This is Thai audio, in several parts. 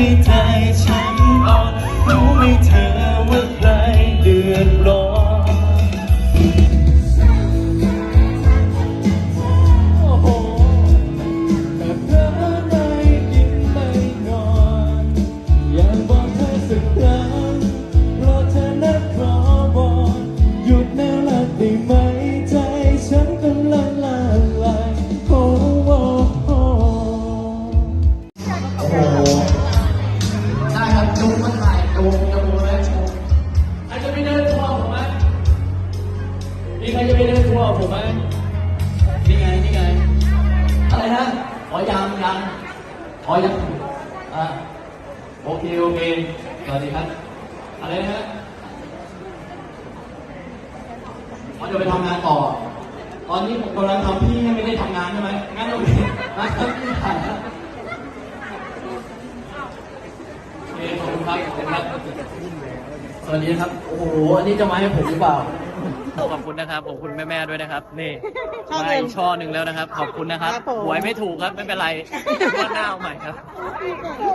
every time. ครจะไปเดินทัวร์กับผมไหมนี่ไงนี่ไง อะไรนะอ๋อยังยังอ๋อยังอ่าโอเคโอเคสวัสดีครับ อะไรนะฮะอ๋อเดี๋ยวไปทำงานต่อ ตอนนี้ผมกำลังทำพี่ให้ไม่ได้ทำงานใช่ไหมงั้นโอเคมาครับพี่ผ่านครับโอเคขอบคุณครับขอบคุณครับ สวัสดีครับ โอ้โห อันนี้จะมาให้ผมหรือเปล่า ขอบคุณนะครับขอบคุณแม่ๆด้วยนะครับ นี่ช่อหนึ่ไม่งช่อหนึ่งแล้วนะครับ ขอบคุณนะครับครับผม หวยไม่ถูกครับไม่เป็นไรว่าหน้าเอาใหม่ครับ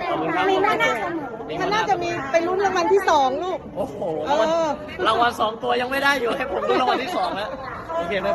ขอบคุณครับ มีหน้าหน้าเสมอมันน่าจะมีไปลุ้นรางวัลที่สองลูก โอ้โหเออ รางวัลสองตัวยังไม่ได้อยู่ให้ผมดูรางวัลที่สองแล้วโอเคไหม